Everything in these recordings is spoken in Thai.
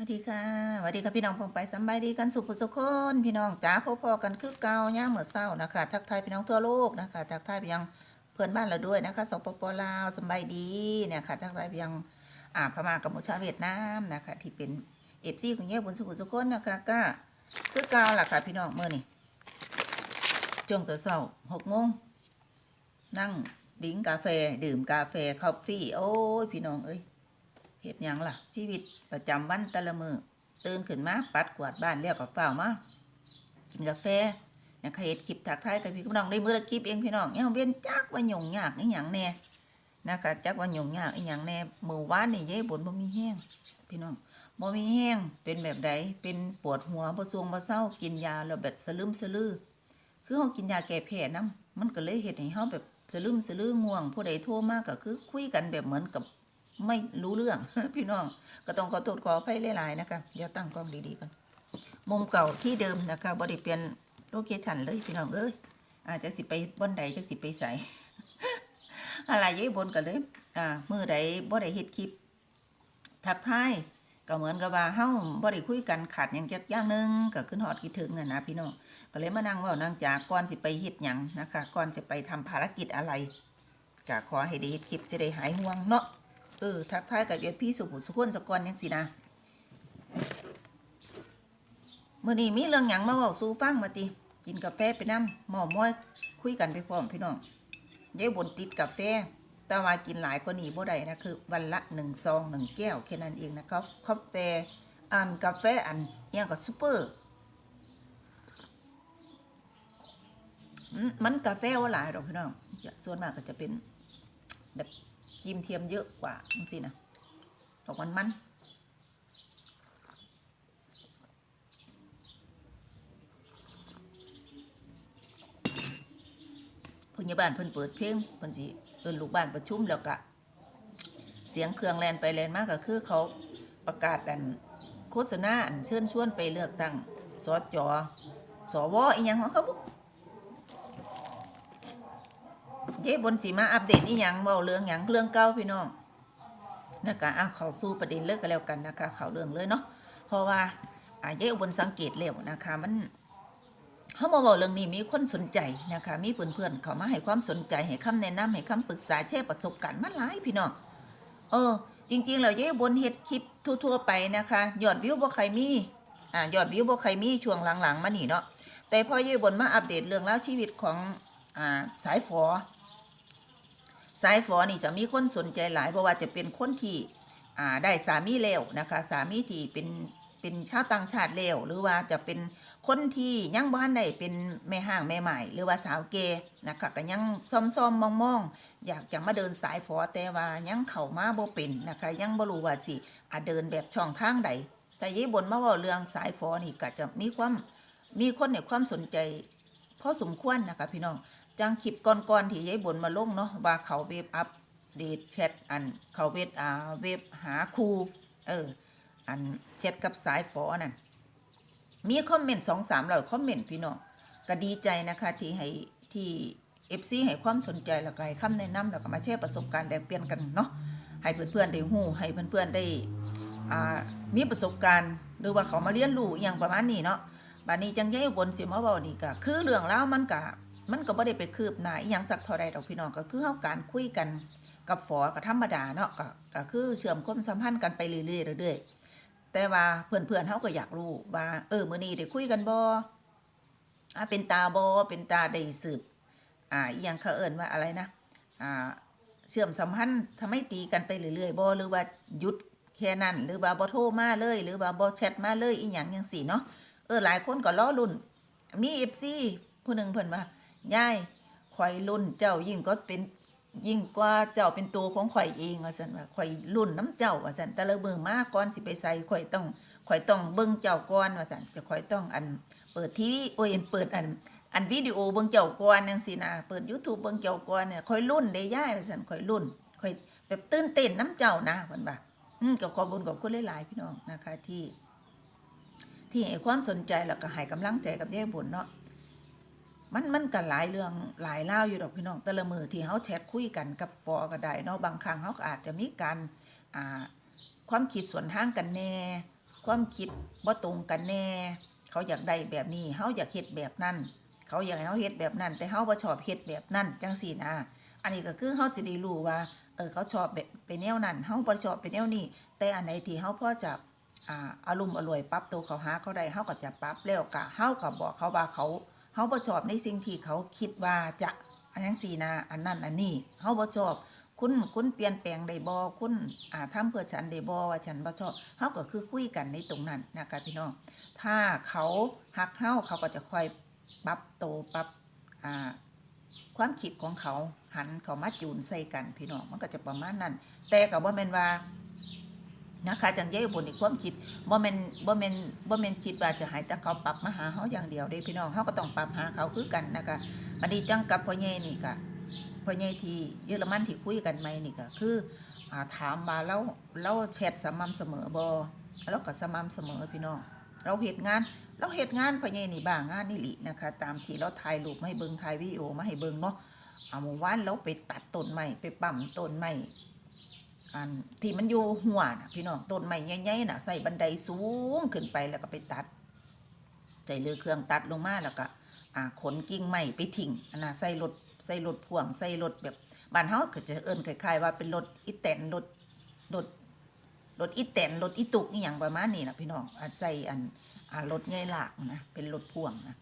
สวัสดีค่ะสวัสดีค่ะพี่น้องพงไปสบายดีกันสุขสุขคนพี่น้องจ้าพ่อๆกันคือเก่าย่าเหมือเศร้านะคะทักทายพี่น้องทั่วโลกนะคะทักทายไปยังเพื่อนบ้านเราด้วยนะคะสปปลาวสบายดีเนี่ยค่ะทักทายไปยังอ่าพม่ากัมพูชาเวียดนามนะคะที่เป็นเอฟซีของเย่บนสุขสุขคนนะคะก็คือเก่าล่ะค่ะพี่น้องเมื่อนี่ช่วงเช้าหกโมงนั่งดิ้งกาแฟดื่มกาแฟคอฟฟี่โอ้ยพี่น้องเอ้ย ฮ็ดหยังล่ะ ชีวิตประจำวันแต่ละมือตื่นขึ้นมาปัดกวาดบ้านแล้วก็เปล่ามากินกาแฟนะคะเฮ็ดคลิปทักทายกับพี่กับน้องได้มือละคลิปเองพี่น้องยังเว้นจักว่ายุ่งยากอีหยังแน่นะคะจักว่ายุ่งยากอีหยังแน่มือวานนี่ยายบ่นบ่มีแห้งพี่น้องบ่มีแห้งเป็นแบบใดเป็นปวดหัวบ่ซวงบ่เศร้ากินยาแล้วแบบสลึมสลือคือเฮากินยาแก้แพ้นํมันก็เลยเฮ็ดให้เฮาแบบสลึมสลือง่วงผู้ใดโทรมากก็คือคุยกันแบบเหมือนกับ ไม่รู้เรื่อง พี่น้องก็ต้องขอโทษขออภัยหลายๆนะคะเดี๋ยวตั้งกล้องดีๆกันมุมเก่าที่เดิมนะคะบริเปลี่ยนโลเคชันเลยพี่น้องเอ้ยอาจจะสิไปบนใดจะสิไปใส่อะไรอยี่บนกันเลยอ่ามือใดบ่ได้เฮ็ดคลิป ทักทายก็เหมือนกับว่าเฮาบ่ได้คุยกันขาดหยังจักอย่างหนึงก็ขึ้นฮอดคิดถึงอะนะพี่น้องก็เลยมานั่งว้านั่งจากก่อนสิไปเฮ็ดหยังนะคะก่อนจะไปทำภารกิจอะไรก็ขอให้ได้เฮ็ดคลิปจะได้หายห่วงเนาะ เออทักทายกับเดียพี่สุขุสุขนสกอนยังสินะมื่อนี้มีเรื่องหยังมาเว้าสู่ฟังมาติกินกาแฟไปน้ำหมอม้อยคุยกันไปพร้อมพี่น้องยายบนติดกาแฟ แต่ว่ากินหลายกว่านี้บ่ได้นะคือ วันละหนึ่งซองหนึ่งแก้วแค่นั้นเองนะครับกาแฟอันกาแฟอันเอียงกับซูเปอร์มันกาแฟว่าหลายดอกพี่น้องส่วนมากก็จะเป็นแบบ ครีมเทียมเยอะกว่าจังสินะออกมันมันพยาบาลเพิ่นเปิดเพลงเพิ่นสิเอิ้นลูกบ้านประชุมแล้วก็เสียงเครื่องแลนไปแลนมากก็คือเขาประกาศอันโฆษณาอันเชิญชวนไปเลือกตั้งสจสวอีหยังของเขาบุ เย้บนสีมาอัปเดตอีหยังเบาเรื่องหยังเรื่องเก่าพี่น้องนะคะอะเขาสู้ประเด็นเลิกกันแล้วกันนะคะ เขาเรื่องเลยเนาะเพราะว่าอะเย้บลสังเกตแล้วนะคะ มันเขามาบอกเรื่องนี้มีคนสนใจนะคะ มีเพื่อนๆเขามาให้ความสนใจให้คำแนะนำให้คำปรึกษาแชร์ประสบการณ์มาหลายพี่น้องเออ จริงๆแล้วเย้บนเฮ็ดคลิปทั่วๆไปนะคะยอดวิวบ่ใครมีอ่ายอดวิวบ่ใครมีช่วงหลังๆมานี่เนาะแต่พอเย้บนมาอัปเดตเรื่องราวชีวิตของอ่าสายฝอ สายฝอนี่จะมีคนสนใจหลายเพราะว่าจะเป็นคนที่ได้สามีแล้วนะคะ สามีที่เป็นเป็นชาวต่างชาติแล้วหรือว่าจะเป็นคนที่ยังบ้านได้เป็นแม่ห้างแม่ใหม่ หรือว่าสาวเกย์นะคะก็ยังซ่อมซ่อมมองมองอยากจะมาเดินสายฝอแต่ว่ายังเข้ามาบ่เป็นนะคะ ยังบ่รู้ว่าสิอาเดินแบบช่องทางใดแต่ยี่บนมาว่าเรื่องสายฝอนี่ก็จะมีความมีคนในความสนใจพอสมควรนะคะพี่น้อง จังคลิปก่อนๆที่ยายบนมาลงเนาะว่าเขาเว็บอัปเดตแชทอันเขาเว็บอ่าเว็บหาครูเอออันแชทกับสายฟอนั่นมีคอมเมนต์สองสามเร้อยคอมเมนต์พี่น้องก็ดีใจนะคะที่ให้ที่เอฟซีให้ความสนใจแล้วก็ให้คำแนะนำแล้วก็มาแชร์ประสบการณ์แลกเปลี่ยนกันเนาะให้เพื่อนๆได้ฮู้ให้เพื่อนๆได้อ่ามีประสบการณ์หรือว่าเขามาเรียนรู้อย่างประมาณนี้เนาะบัดนี้จังยายบนสิมาเว้านี่ก็คือเรื่องราวมันก็ มันก็บ่ได้ไปคืบหน้าอีหยังสักเท่าใดดอกพี่น้องก็คือเฮาการคุยกันกับฝอก็ธรรมดาเนาะก็ก็คือเชื่อมความสัมพันธ์กันไปเรื่อยๆเรื่อยๆแต่ว่าเพื่อนๆเฮาก็อยากรู้ว่า เออมื้อนี้ได้คุยกันบ่อ่าเป็นตาบ่เป็นตาได้สืบอ่าอีหยังเขาเอิ้นว่าอะไรนะอ่าเชื่อมสัมพันธ์ทำให้ตีกันไปเรื่อยๆบ่หรือว่าหยุดแค่นั้นหรือว่าบ่โทรมาเลย หรือว่าบ่แชทมาเลยอีหยังจังซี่เนาะเออหลายคนก็รอลุ้นมี FC ผู้หนึงเพิ่นว่า ยายข่อยรุ่นเจ้ายิ่งก็เป็นยิ่งกว่าเจ้าเป็นตัวของข่อยเองว่าซั่นว่าข่อยรุ่นน้ำเจ้าว่าซั่นแต่ละเบิ่งมาก่อนสิไปใส่ข่อยต้องข่อยต้องเบิ่งเจ้าก่อนว่าซั่นจะข่อยต้องอันเปิดทีวีโอ้ยเปิดอันอันวิดีโอเบิ่งเจ้าก่อนจังซี่นะเปิด YouTube เบิ่งเจ้าก่อนเนี่ยข่อยรุ่นได้ยายว่าซั่นข่อยรุ่นข่อยแบบตื่นเต้นน้ำเจ้านะเพิ่นว่าอืมก็ขอบุญขอบคุณหลายๆพี่น้องนะคะที่ ที่ให้ความสนใจแล้วก็ให้กำลังใจกับยายบุญเนาะ มันมันก็หลายเรื่องหลายเล่าอยู่ดอกพี่น้องแต่ละมือที่เขาแชทคุยกันกับฟอก็ได้เนาะบางครั้งเขาอาจจะมีการอ่าความคิดส่วนทางกันแน่ ความคิดบ่ตรงกันแน่ เขาอยากได้แบบนี้เฮาอยากเฮ็ดแบบนั้น เขาอยากให้เฮาเฮ็ดแบบนั้น แต่เฮาบ่ชอบเฮ็ดแบบนั้นจังซี่นะอันนี้ก็คือเฮาจะได้รู้ว่าเออเขาชอบแบบเป็นแนวนั้นเฮาบ่ชอบเป็นแนวนี้ แต่อันไหนที่เฮาพอจะอ่าอารมณ์อร่วยปรับตัวเขาหาเขาได้เฮาก็จะปรับแล้วก็เฮาก็บอกเขาว่าเขา เฮาบ่ชอบในสิ่งที่เขาคิดว่าจะอันจังซี่นะอันนั้นอันนี้เฮาบ่ชอบคุณคุณเปลี่ยนแปลงได้บ่คุณอ่าทำเพื่อฉันได้บ่ว่าฉันบ่ชอบเฮาก็คือคุยกันในตรงนั้นนะคะพี่น้อง ถ้าเขาหักเฮาเขาก็จะคอยปรับโตปรับอ่าความคิดของเขาหันเขามาจูนใส่กันพี่น้องมันก็จะประมาณนั้น แต่ก็บ่แม่นว่า นะคะจังเย่บนในความคิดบ่แมนบ่แมนบ่แมนคิดว่าจะให้แต่เขาปรับมาหาเฮาอย่างเดียวเด้พี่น้องเฮาก็ต้องปรับหาเขาคือกันนะคะบัดนี้จังกับพ่อใหญ่นี่ก็พ่อใหญ่ที่เยอรมันที่คุยกันใหมนี่ก็คืออถามว่าเราเราแชทสม่ำเสมอบ่เราก็สม่ำเสมอพี่น้องเราเฮ็ดงานเราเฮ็ดงานพ่อใหญ่นี่บ้างงานนี่หลินะคะ ตามที่เราถ่ายรูปมาให้เบิ่งถ่ายวิดีโอมาให้เบิ่งเนาะเอาเมื่อวานเราไปตัดต้นไม้ไปปั๊มต้นไม้ อันที่มันอยู่หัวนะพี่น้องต้นไม้ใหญ่ๆนะใส่บันไดสูงขึ้นไปแล้วก็ไปตัดใจเรือเครื่องตัดลงมาแล้วก็อ่าขนกิ่งไม้ไปทิ้งอันน่ะใส่รถใส่รถพ่วงใส่รถแบบบ้านเฮาก็จะเอิ้นคล้ายๆว่าเป็นรถอีแตนรถรถรถอีแตนรถอีตุกอีหยังประมาณนี้นะพี่น้องอาจใส่อันอ่ารถใหญ่หลากนะเป็นรถพ่วงนะ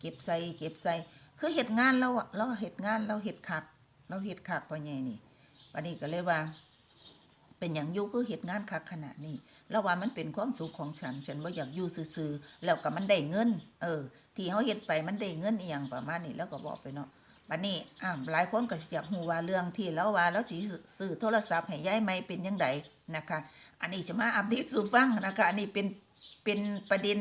เก็บใส่เก็บใส่คือเห็ดงานเราเราเห็ดงานเราเห็ดขักเราเห็ดขักพอใหญ่นี่วันนี้ก็เลยว่า เป็นอย่างยูคือเห็ดงานคักขนาดนี้แล้วว่ามันเป็นความสุขของฉัน ฉันว่าอยากอยู่ซื่อๆแล้วก็มันได้เงิน เออ ที่เขาเห็ดไปมันได้เงินอีหยังประมาณนี้แล้วก็บอกไปเนาะบัดนี้อ่าหลายคนก็สิอยากฮู้ว่าเรื่องที่แล้วว่าแล้วสิซื้อโทรศัพท์ให้ยายไหมเป็นยังไงนะคะ อันนี้จะมาอัปเดตสู่ฟังนะคะ อันนี้เป็นเป็นประเด็น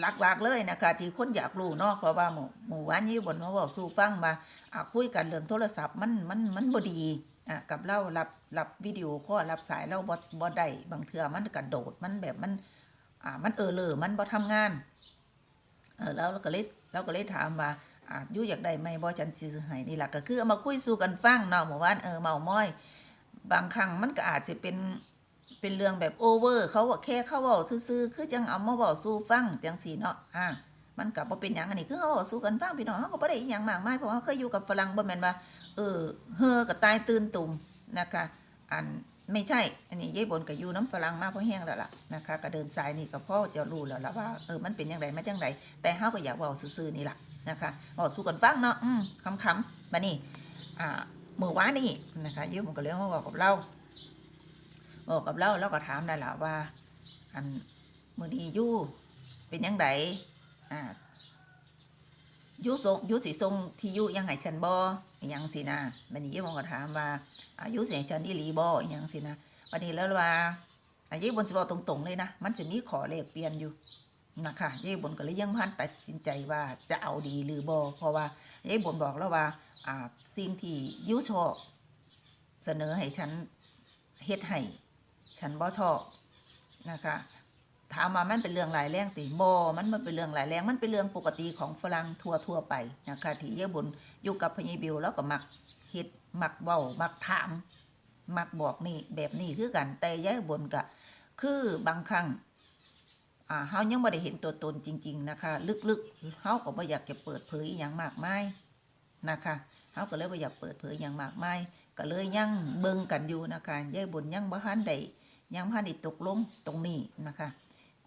หลักๆเลยนะคะ ที่คนอยากรู้เนาะเพราะว่าหมู่หมู่วันนี้บนมาบอกสู่ฟังมาอะคุยกันเรื่องโทรศัพท์มันมันมันบ่ดี อะกับเรารับรับวิดีโอคอรับสายเราบ่บ่ได้บางเทื่อมันกระโดดมันแบบมันอ่ามันเออเลอมันบ่ทำงานเออแล้วเราก็เลยเราก็เลยถามว่าอ่ายู่อยากได้ไหมบ่จันสิซื้อให้นี่แหละก็คือเอามาคุยสู่กันฟังเนาะหมู่บ้านเออเมาม้อย บางครั้งมันก็อาจจะเป็นเป็นเรื่องแบบโอเวอร์เขาว่แค่เขาเว้าซื่อๆคือจังเอามาเว้าสู่ฟังจังซี่เนาะอ่า มันก็บ่เป็นหยังอันนี้คือเขาเว้าสู่กันฟังพี่น้องเขาก็บ่ได้อีหยังมากมายเพราะว่าเขาเคยอยู่กับฝรั่งบ่แม่นว่าเออเฮอก็ตายตื่นตุ่มนะคะ อันไม่ใช่ อันนี้ยายบนก็อยู่น้ำฝรั่งมากเพราะแห้งแล้วล่ะนะคะก็เดินสายนี่ก็พ่อจะรู้แล้วล่ะว่าเออมันเป็นจังไดมาจังไดแต่เฮาก็อยากเว้าซื่อๆนี่ล่ะนะคะเว้าสู่กันฟังเนาะอืมคำๆบัดนี้อ่าเมื่อวานนี้นะคะยายบนก็เลยมาเว้ากับเราบอกกับเราเราก็ถามได้ละว่า อันมือนี้ยู่เป็นยังไง อ่ายู่ทรงอยู่สีทรงที่อยู่ยังไงฉันบอยังสินะบันนี้มองก็ถามว่าอายุเสียฉันอีหลีบอยังสินะวันนี้แล้วว่าอายุบนสิบอกตรงๆเลยนะมันจะมีขอเลขเปลี่ยนอยู่นะคะยายบนก็เลยยังพันตัดสินใจว่าจะเอาดีหรือบอเพราะว่ายายบนบอกแล้วว่าอ่าสิ่งที่ยุชอบเสนอให้ฉันเฮ็ดให้ฉันบ่ชอบนะคะ ถามมามันเป็นเรื่องหลายแรงติบ่มันมันเป็นเรื่องหลายแรงมันเป็นเรื่องปกติของฝรั่งทั่วทั่วไปนะคะที่เยบุญอยู่กับพญบิวแล้วก็มักเฮ็ดมักเว้ามักถาม มักบอกนี่แบบนี้คือกันแต่ยายบนก็คือบางครั้งอ่าเฮายังบ่ได้เห็นตัวตนจริง ๆ นะคะ ลึกๆเฮาก็บ่อยากจะเปิดเผยอย่างมากมายนะคะเฮาก็เลยบ่อยากเปิดเผยอย่างมากมายก็เลยยังเบิ่งกันอยู่นะคะยายบุญยังบ่ทันได้ยังบ่ทันได้ตกลงตรงนี้นะคะ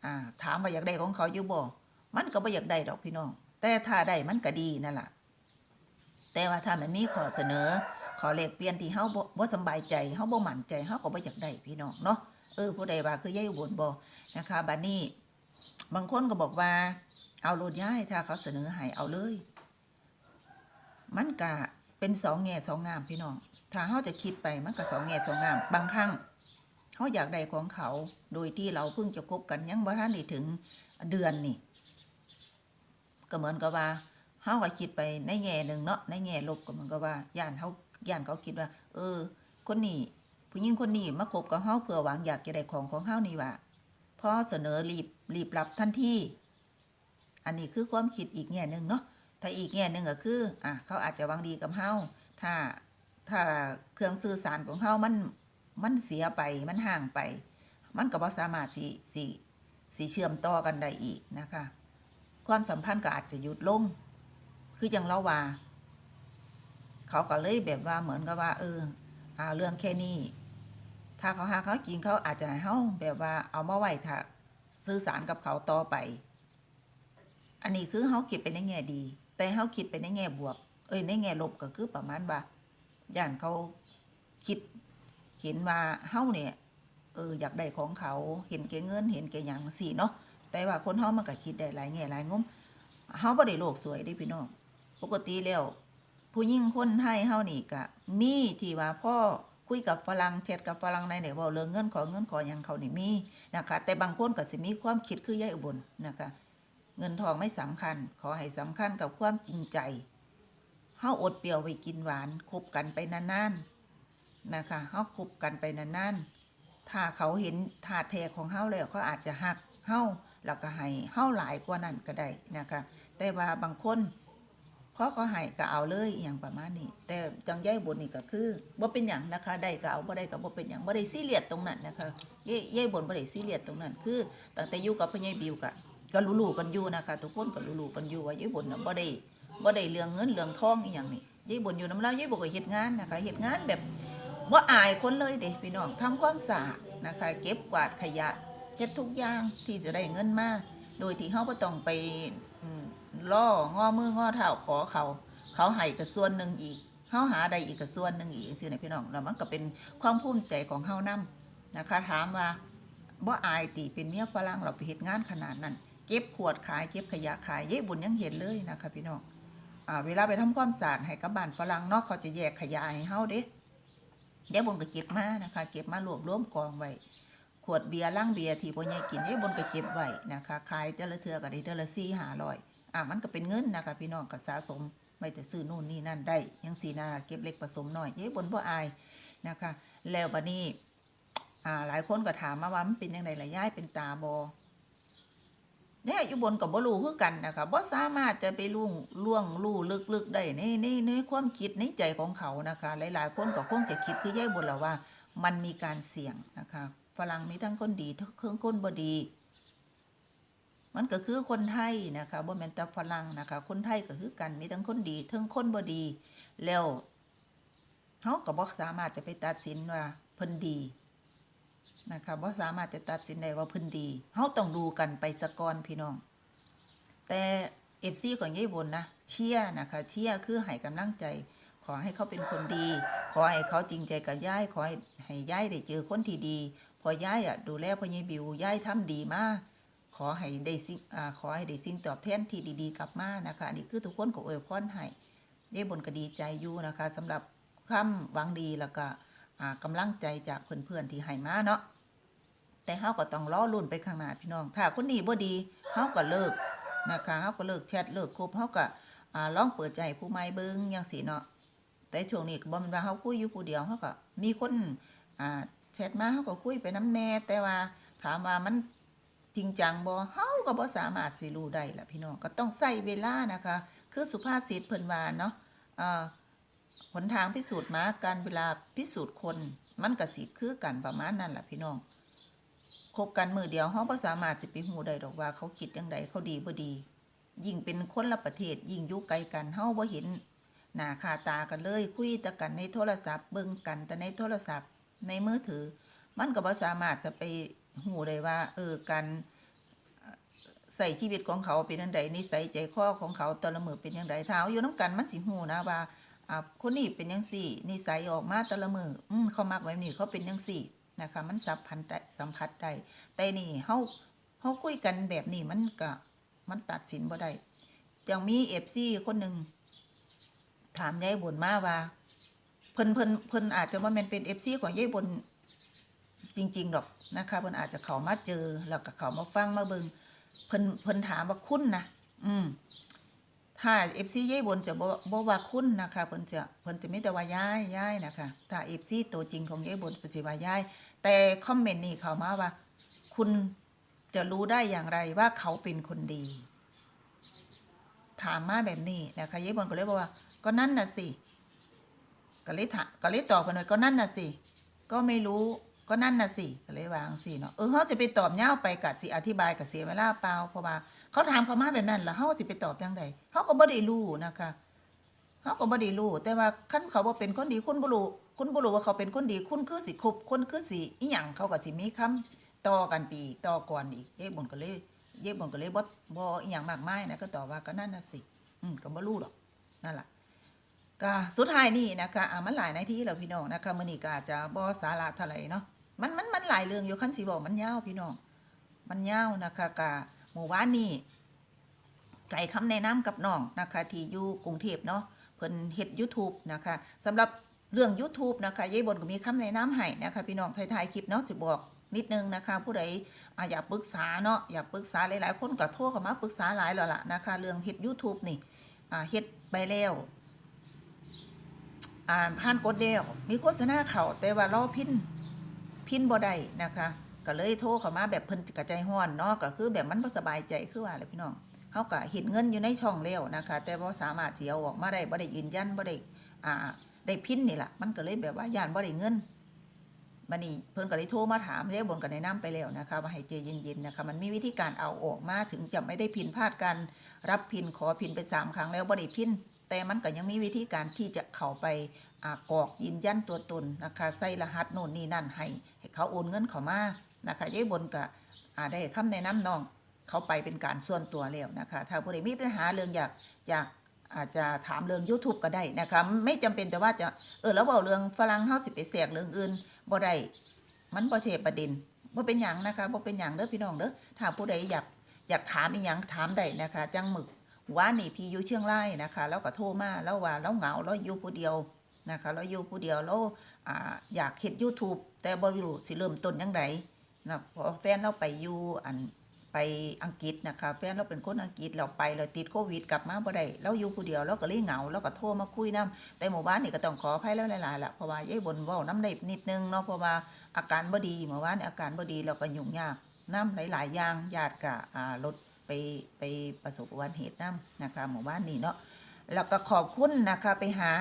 อ่าถามว่าอยากได้ของเขาอยู่บ่มันก็บ่อยากได้ดอกพี่น้อง แต่ถ้าได้มันก็ดีนั่นแหละแต่ว่าถ้ามันมีข้อเสนอขอเลขเปลี่ยนที่เฮาบ่สบายใจเฮาบ่มั่นใจเฮาก็บ่อยากได้พี่น้องเนาะเออผู้ใดว่าคือยายอุบลบ่นะคะบัดนี้ บางคนก็บอกว่า เอาโลดย้ายถ้าเขาเสนอให้เอาเลย มันก็เป็นสองแง่สองงามพี่น้อง ถ้าเขาจะคิดไปมันก็สองแง่สองงาม บางครั้ง เขาอยากได้ของเขา โดยที่เราเพิ่งจะคบกันยังบ่ทันได้ถึงเดือนนี่ ก็เหมือนกับว่าเขาก็คิดไปในแง่หนึ่งเนาะในแง่ลบก็เหมือนกับว่าย่านเขาย่านเขาคิดว่า เออ คนนี้ผู้หญิงคนนี้มาคบกับเขาเพื่อหวังอยากจะได้ของของเขานี่ว่าพอเสนอรีบรีบรับทันทีอันนี้คือความคิดอีกแง่หนึ่งเนาะถ้าอีกแง่หนึ่งก็คือ อะเขาอาจจะหวังดีกับเฮาถ้าถ้าเครื่องสื่อสารของเฮามัน มันเสียไปมันห่างไป มันก็บ่สามารถสิสิสีเชื่อมต่อกันได้อีกนะคะ ความสัมพันธ์ก็อาจจะหยุดลง คืออย่างเราว่า เขาก็เลยแบบว่าเหมือนกับว่า เอออ่าเรื่องแค่นี้ ถ้าเขาหาเขาจริงเขาอาจจะให้เขาแบบว่าเอามาไว้ถ้าสื่อสารกับเขาต่อไป อันนี้คือเขาคิดไปในแง่ดี แต่เขาคิดไปในแง่บวก เอ้ยในแง่ลบก็คือประมาณว่าอย่านเขาคิด เห็นว่าเฮ้าเนี่ยเอออยากได้ของเขาเห็นแก่เงิน เห็นแก่หยังสิเนาะแต่ว่าคนเฮ้ามันก็คิดได้หลายแง่หลายงุมเฮ้าบ่ได้โลกสวยเด้พี่น้องปกติแล้วผู้หญิงคนไทยเฮ้านี่ก็มีที่ว่าพ่อคุยกับฝรั่งแชทกับฝรั่งในเนี่าเรื่องเงินขอเงินขอหยังเขานี่มีนะคะ แต่บางคนก็สิมีความคิดคือยายอุบลนะคะ เงินทองไม่สำคัญ ขอให้สำคัญกับความจริงใจเฮ้าอดเปรี้ยวไปกินหวานคบกันไปนานๆ นะคะเฮาคบกันไปนานๆถ้าเขาเห็นถาดแท้ของเฮาแล้วเขาอาจจะหักเฮาแล้วก็ให้เฮาหลายกว่านั้นก็ได้นะคะแต่ว่าบางคนพอเขาให้ก็เอาเลยอย่างประมาณนี้ แต่จังย่ายบนนี่ก็คือบ่เป็นหยังนะคะได้ก็เอาบ่ได้ก็บ่เป็นหยังบ่ได้ซีเรียสตรงนั้นนะคะย่ายย่ายบนบ่ได้ซีเรียสตรงนั้น คือตั้งแต่อยู่กับพ่อใหญ่บิวก็ก็รู้ๆกันอยู่นะคะ ทุกคนก็รู้ๆกันอยู่ว่าย่ายบนน่ะบ่ได้บ่ได้เรื่องเงินเรื่องทองอีหยังนี่ย่ายบนอยู่น้ำเล่าย่ายบนก็เฮ็ดงานนะคะเฮ็ดงานแบบ ว่าอายคนเลยเด็พี่น้องทำความสะอาดนะคะ เก็บกวาดขยะเฮ็ดทุกอย่างที่จะได้เงินมาโดยที่เฮาบ่ต้องไปล่องอมืองอเท้าขอเขา เขาให้ก็ส่วนหนึ่งอีกเฮาหาได้อีกก็ส่วนหนึ่งอีกสินะพี่น้องแล้วมันก็เป็นความภูมิใจของเฮานํนะคะ ถามว่าบ่อายติเป็นเมียฝรั่งเราไปเฮ็ดงานขนาดนั้น เก็บขวดขายเก็บขยะขายเย้บุญยังเห็นเลยนะคะพี่น้องอเวลาไปทำความสะอาดให้กับบ้านฝรั่งนาะเขาจะแยกขยะให้เฮาเด้ ยายบนก็เก็บมานะคะ เก็บมารวบรวมกองไว้ขวดเบียร์ล่างเบียร์ที่พ่อใหญ่กินยายบนก็เก็บไว้นะคะขายแต่ละเทือก็ได้เทือละสี่หาร้อยอะมันก็เป็นเงินนะคะ พี่น้องก็สะสมไว้แต่ซื้อนู่นนี่นั่นได้ยังสีนาเก็บเล็กผสมหน่อยยายบนบ่อายนะคะ แล้วบัดนี้อ่าหลายคนก็ถามมาว่ามันเป็นยังไงล่ะยายเป็นตาบอ เนี่ยอยู่บนกับบ่รู้คือกันนะคะบ่สามารถจะไปล่วงล่วงรู้ลึกๆได้ในในในความคิดในใจของเขานะคะ หลายๆ คนก็คงจะคิดคือยายบนแล้วว่า มันมีการเสี่ยงนะคะฝรั่งมีทั้งคนดีทั้งคนบ่ดี มันก็คือคนไทยนะคะบ่แม่นแต่ฝรั่งนะคะ คนไทยก็คือกันมีทั้งคนดีทั้งคนบ่ดี แล้วเฮาก็บ่สามารถจะไปตัดสินว่าเพิ่นดี นะคะว่าสามารถจะตัดสินได้ว่าพิ่นดีเฮาต้องดูกันไปสะกอนพี่น้อง แต่เอฟซีของยายบนนะเชียนะคะเชียคือให้กำลังใจ ขอให้เขาเป็นคนดี ขอให้เขาจริงใจกับย่ายขอให้ให้ย่ายได้เจอคนที่ดี พอย่ายอะดูแลพ่อใหญ่บิวย่ายทำดีมากขอให้ได้สิ่งขอให้ได้สิ่งตอบแทนที่ดีๆกลับมานะคะอันนี่คือทุกคนก็อวยพรให้ยายบนก็ดีใจอยู่นะคะสำหรับคำหวังดีแล้วก็อ่ากำลังใจจากเพื่อนๆที่ให้มาเนาะ แต่เฮาก็ต้องรอรุ่นไปข้างหน้าพี่น้อง ถ้าคนนี้บ่ดีเฮาก็เลิกนะคะเฮาก็เลิกแชทเลิกคบเฮาก็อ่าลองเปิดใจผู้ใหม่เบิ่งจังซี่เนาะแต่ช่วงนี้ก็บ่แม่นว่าเฮาคุยอยู่ผู้เดียวเฮาก็มีคนอ่าแชทมาเฮาก็คุยไปน้ำแน่แต่ว่าถามว่ามันจริงจังบ่เฮาก็บ่สามารถสิรู้ได้ล่ะพี่น้องก็ต้องใช้เวลานะคะ คือสุภาษิตเพิ่นว่าเนาะอ่าหนทางพิสูจน์มาการเวลาพิสูจน์คน มันก็สิคือกันประมาณนั้นล่ะพี่น้อง คบกันมือเดียวเฮาบ่สามารถสิไปฮู้ได้ดอกว่าเขาคิดจังไดเขาดีบ่ดี ยิ่งเป็นคนละประเทศยิ่งอยู่ไกลกันเฮาบ่เห็นหน้าคาตากันเลยคุยแต่กันในโทรศัพท์เบิ่งกันแต่ในโทรศัพท์ในมือถือ มันก็บ่สามารถจะไปฮู้ได้ว่า เออการใส่ชีวิตของเขาเป็นจังไดนิสัยใจคอของเขาต่ละมือเป็นจังไดถ้าอยู่นํกันมันสิฮู้นะว่าอ่าคนนี้เป็นจังซี่นิสัยออกมาต่ละมืออืมเขามักแบบนี้เขาเป็นจังซี่ นะคะมันสัมพันธ์ได้สัมผัสได้แต่นี่เฮาเฮาคุยกันแบบนี้มันก็มันตัดสินบ่ได้ยังมี FC คนหนึ่งถามยายบนมาว่า เพิ่นเพิ่นเพิ่นอาจจะว่าม่นเป็น FC ของยายบนจริงๆดอกนะคะเพิ่นอาจจะเข้ามาเจอแล้วก็เข้ามาฟังมาเบิงเพิ่นเพิ่นถามว่าคุณนะอืมถ้า FC ยายบนจะบ่บ่ว่าคุณนะคะเพิ่นจะเพิ่นจะไมีแต่ว่ายายยายนะคะถ้า FC ตัวจริงของยายบนเพิ่นสิว่ายาย แต่คอมเมนต์นี่เขามาว่า คุณจะรู้ได้อย่างไรว่าเขาเป็นคนดี ถามมาแบบนี้นะคะยายบนก็เลยบอกว่า ก็นั่นน่ะสิก็เลยถามก็เลยตอบไปหน่อยก็นั่นน่ะสิก็ไม่รู้ก็นั่นน่ะสิก็เลยวางสิเนาะเออเขาจะไปตอบเน่าไปกะสิอธิบายกะเสียเวลาเปล่าเพราะว่าเขาถามเขามาแบบนั้นแล้วเขาสิไปตอบจังใดเขาก็บ่ได้รู้นะคะเขาก็บ่ได้รู้แต่ว่าคันเขาบ่เป็นคนดีคุณบ่รู้ คุณบ่รู้ว่าเขาเป็นคนดีคุณคือสิคบคนคือสิอีหยังเขาก็สิมีคำต่อกันปีต่อก่อนอีกเย้บนก็เลยเย้บนก็เลยบ่บ่อีหยังมากมายนะก็ตอบว่าก็นั่นน่ะสิอืมก็บ่รู้หรอกนั่นล่ะก็สุดท้ายนี่นะคะอ่ามันหลายในที่แล้วพี่น้องนะคะมื้อนี้ก็อาจจะบ่สาระเท่าไหร่เนาะมันมันมันหลายเรื่องอยู่คันสิบอกมันยาวพี่น้องมันยาวนะคะกะหมู่บ้านนี่ไก่คำแนะนำกับน้องนะคะที่อยู่กรุงเทพเนาะเพิ่นเฮ็ด YouTube นะคะสำหรับ เรื่อง YouTube นะคะยายบนก็มีคำแนะนำให้นะคะ พี่น้องท้ายๆคลิปเนาะสิบอกนิดนึงนะคะ ผู้ใดอ่าอยากปรึกษาเนาะอยากปรึกษาหลายๆคนก็โทรเข้ามาปรึกษาหลายแล้วล่ะนะคะ เรื่องเฮ็ด YouTube นี่เฮ็ดไปแล้วอ่านผ่านกดเดียวมีโฆษณาเขาแต่ว่าเราพินพินบ่ได้นะคะ ก็เลยโทรเข้ามาแบบเพิ่นกระใจห้อนเนาะก็คือแบบมันบ่สบายใจคือว่าแหละพี่น้องเฮาก็เห็นเงินอยู่ในช่องแล้วนะคะ แต่บ่สามารถสิเอาออกมาได้บ่ได้ยืนยันบ่ได้อ่า ได้พินนี่แหละมันก็เลยแบบว่าย่านบ่ได้เงินบัดนี้เพิ่นก็เลยโทรมาถามเด้บนก็แนะนํไปแล้วนะคะว่าให้ใจเย็นๆนะคะมันมีวิธีการเอาออกมาถึงจะไม่ได้พินพลาดกันรับพินขอพินไปสามครั้งแล้วบ่ได้พินแต่มันก็ยังมีวิธีการที่จะเข้าไปอากรอกยืนยันตัวตนนะคะใส่รหัสโน่นนี่นั่นให้ให้เขาโอนเงินเข้ามานะคะยายบนก็ได้คำแนะนำน้องเขาไปเป็นการส่วนตัวแล้วนะคะ ถ้าผู้ใดมีปัญหาเรื่องอยากอยาก อาจจะถามเรื่อง YouTube ก็ได้นะคะไม่จำเป็นแต่ว่าจะเออแล้วเว้าเรื่องฝรั่งเฮาสิไปแทรกเรื่องอื่นบ่ได้มันบ่ใช่ประเด็นบ่เป็นหยังนะคะบ่เป็นหยังเด้อพี่น้องเด้อถ้าผู้ใดอยากอยากถามอีหยังถามได้นะคะจังหมึกว่านี่พี่อยู่เชียงรายนะคะ แล้วก็โทรมาแล้วว่าแล้วเหงาแล้วอยู่ผู้เดียวนะคะแล้วอยู่ผู้เดียวแล้วอ่าอยากเฮ็ด YouTube แต่บ่รู้สิเริ่มต้นจังไดนะพราะแฟนเราไปอยู่อัน ไปอังกฤษนะคะแฟนเราเป็นคนอังกฤษเราไปเราติดโควิดกลับมาบ่ได้เราอยู่ผู้เดียวเราก็เลยเหงาแล้วก็โทรมาคุยนํแต่หมู่บ้านนี่ก็ต้องขออภัยแล้วหลายๆละเพราะว่ายายบนว้าน้ำได้นิดนึงเนาะเพราะว่าอาการบ่ดีเมื่อวานนี่อาการบ่ดีเราก็ยุ่งยากน้ำหลาย ๆ อย่างญาติก็อ่ารถไปไปประสบอุบัติเหตุน้ำนะคะหมู่บ้านนี้เนาะแล้วก็ขอบคุณนะคะไปหา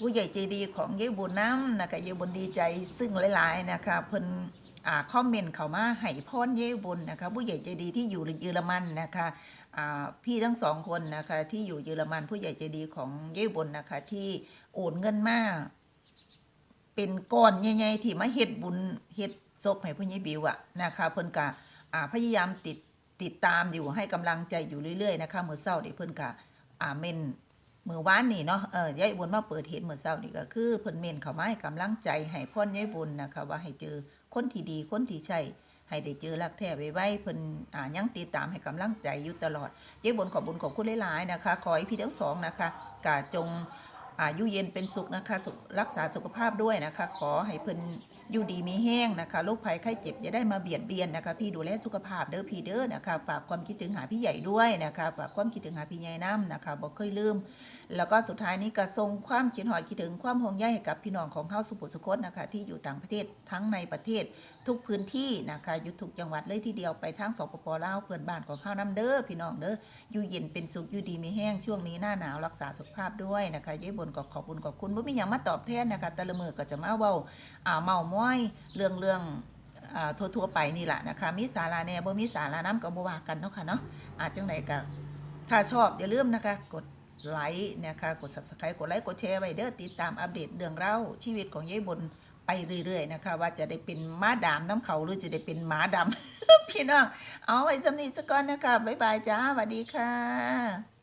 ผู้ใหญ่ใจดีของเยายบุญน้ำนะคะเยายบุญดีใจซึ่งหลาย ๆ นะคะเพิ่นอ่า คอมเมนต์เข้ามาให้พรเยายบุญนะคะ ผู้ใหญ่ใจดีที่อยู่เยอรมันนะคะพี่ทั้งสองคนนะคะที่อยู่เยอรมันผู้ใหญ่ใจดีของเยายบุญนะคะ ที่โอนเงินมาเป็นก้อนใหญ่ๆที่มาเฮ็ดบุญเฮ็ดศพให้ผู้ใหญ่บิวอะนะคะเพิ่นก็อ่าพยายามติดติดตามอยู่ให้กำลังใจอยู่เรื่อยๆนะคะเมื้อเช้านี่เพิ่นก็อ่าเมน เมื้อวานนี่เนาะเออยายบุญมาเปิดเห็นมื้อเช้านี่ก็คือเพิ่นเมนเขามาให้กำลังใจให้พรยายบุญนะคะว่าให้เจอคนที่ดีคนที่ใช่ให้ได้เจอรักแท้ไวๆเพิ่นอ่ายังติดตามให้กำลังใจอยู่ตลอดยายบุญขอบบุญขอบคุณหลายๆนะคะ ขอให้พี่ทั้งสองนะคะกาจงอายุเย็นเป็นสุขนะคะสุขรักษาสุขภาพด้วยนะคะ ขอให้เพิ่นอยู่ดีมีแห้งนะคะโรคภัยไข้เจ็บอย่าได้มาเบียดเบียนนะคะ พี่ดูแลสุขภาพเด้อพี่เด้อนะคะฝากความคิดถึงหาพี่ใหญ่ด้วยนะคะฝากความคิดถึงหาพี่ใหญ่น้ำนะคะบอกเคยลืม แล้วก็สุดท้ายนี้ก็ทรงความคิดหอดคิดถึงความห่วงใยให้กับพี่น้องของเฮาสุขุสุขนนะคะที่อยู่ต่างประเทศทั้งในประเทศทุกพื้นที่นะคะยู่ทุกจังหวัดเลยทีเดียวไปทั้งสปปลาวเพื่อนบ้านของเฮานํเด้อพี่น้องเด้ออยู่เย็นเป็นสุขอยู่ดีมีแห้งช่วงนี้หน้าหนาวรักษาสุขภาพด้วยนะคะเย้บนก็ขอบคุณขอบคุณบ่มีหยังมาตอบแทนนะคะต่ละมือก็จะมาเว้าอ่าเมาม้อยเรื่องเรื่องอทั่วๆไปนี่แหละนะคะมีสาระแน่บ่มีสาระน้ำก็บ่วากันเนาะค่ะเนาะอาจจังไดก็ถ้าชอบอย่าลืมนะคะ กดไลค์นะคะกด Subscribe กดไลค์กดแชร์ไว้เด้อติดตามอัปเดตเรื่องเล่าชีวิตของยายบนไปเรื่อยๆนะคะ ว่าจะได้เป็นม้าดามน้ำเขาหรือจะได้เป็นหมาดำพี่น้องเอาไว้สำนีสักก่อนนะคะบ๊ายบายจ้าสวัสดีค่ะ